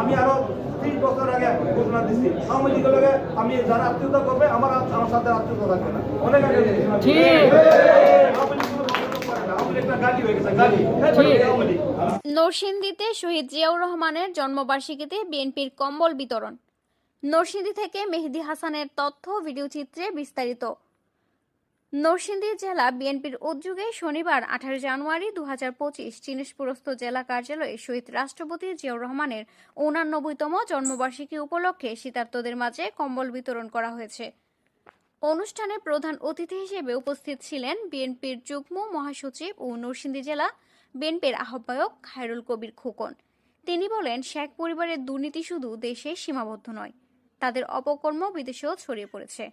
আমি আরও ত্রিশ বছর আগে ঘোষণা দিচ্ছি আওয়ামী লীগের লগে আমি যারা আত্মীয়তা করবে আমার আমার সাথে আত্মীয়তা থাকবে না অনেক আগে দিয়েছি। ঠিক। আওয়ামী লীগ কোনো বন্ধ করে না। আওয়ামী লীগ একটা গালি গেছে গালি ঠিক। আওয়ামী লীগ নরসিংদীতে শহীদ জিয়াউর রহমানের জন্মবার্ষিকীতে বিএনপির কম্বল বিতরণ নরসিংদী থেকে মেহেদি হাসানের তথ্য ভিডিওচিত্রে বিস্তারিত নরসিংদী জেলা বিএনপির উদ্যোগে শনিবার, আঠারো জানুয়ারি দু হাজার পঁচিশ চিনিসপুরস্থ জেলা কার্যালয়ে শহীদ রাষ্ট্রপতি জিয়াউর রহমানের ঊনানব্বইতম জন্মবার্ষিকী উপলক্ষে শীতার্তদের মাঝে কম্বল বিতরণ করা হয়েছে। অনুষ্ঠানে প্রধান অতিথি হিসেবে উপস্থিত ছিলেন বিএনপির যুগ্ম মহাসচিব ও নরসিংদী জেলা বিএনপির আহ্বায়ক খায়রুল কবির খোকন। তিনি বলেন, শেখ পরিবারের দুর্নীতি শুধু দেশে সীমাবদ্ধ নয়, তাদের অপকর্ম বিদেশেও ছড়িয়ে পড়েছে।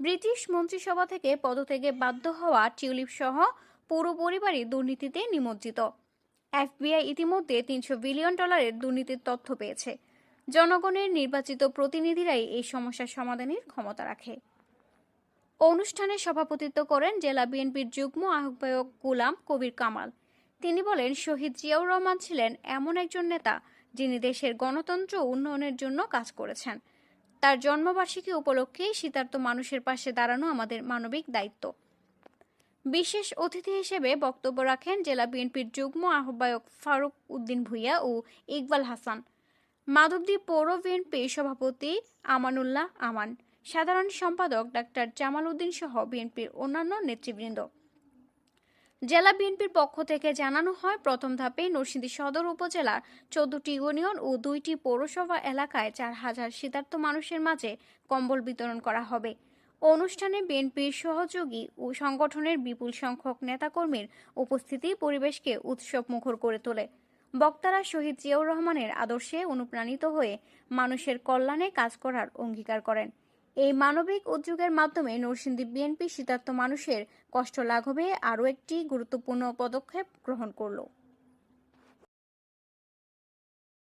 ব্রিটিশ মন্ত্রিসভা থেকে পদত্যাগে বাধ্য হওয়া টিউলিপ সহ পুরো পরিবারই দুর্নীতিতে নিমজ্জিত। এফবিআই ইতিমধ্যে তিনশো বিলিয়ন ডলারের দুর্নীতির তথ্য পেয়েছে। জনগণের নির্বাচিত প্রতিনিধিরাই এই সমস্যার সমাধানের ক্ষমতা রাখে। অনুষ্ঠানে সভাপতিত্ব করেন জেলা বিএনপির যুগ্ম আহ্বায়ক গুলাম কবির কামাল। তিনি বলেন, শহীদ জিয়াউর রহমান ছিলেন এমন একজন নেতা যিনি দেশের গণতন্ত্র উন্নয়নের জন্য কাজ করেছেন। তার জন্মবার্ষিকী উপলক্ষে শীতার্ত মানুষের পাশে দাঁড়ানো আমাদের মানবিক দায়িত্ব। বিশেষ অতিথি হিসেবে বক্তব্য রাখেন জেলা বিএনপির যুগ্ম আহ্বায়ক ফারুক উদ্দিন ভুইয়া ও ইকবাল হাসান। মাধবদী পৌর বিএনপি সভাপতি আমানুল্লাহ আমান। সাধারণ সম্পাদক ডাক্তার জামাল উদ্দিন সহ বিএনপির অন্যান্য নেতৃবৃন্দ। জেলা বিএনপির পক্ষ থেকে জানানো হয়, প্রথম ধাপে নরসিংদী সদর উপজেলার চোদ্দটি ইউনিয়ন ও দুইটি পৌরসভা এলাকায় চার হাজার শীতার্ত মানুষের মাঝে কম্বল বিতরণ করা হবে। অনুষ্ঠানে বিএনপির সহযোগী ও সংগঠনের বিপুল সংখ্যক নেতাকর্মীর উপস্থিতি পরিবেশকে উৎসব মুখর করে তোলে। বক্তারা শহীদ জিয়াউর রহমানের আদর্শে অনুপ্রাণিত হয়ে মানুষের কল্যাণে কাজ করার অঙ্গীকার করেন। এই মানবিক উদ্যোগের মাধ্যমে নরসিংদী বিএনপি শীতার্ত মানুষের কষ্ট লাঘবে আরও একটি গুরুত্বপূর্ণ পদক্ষেপ গ্রহণ করল।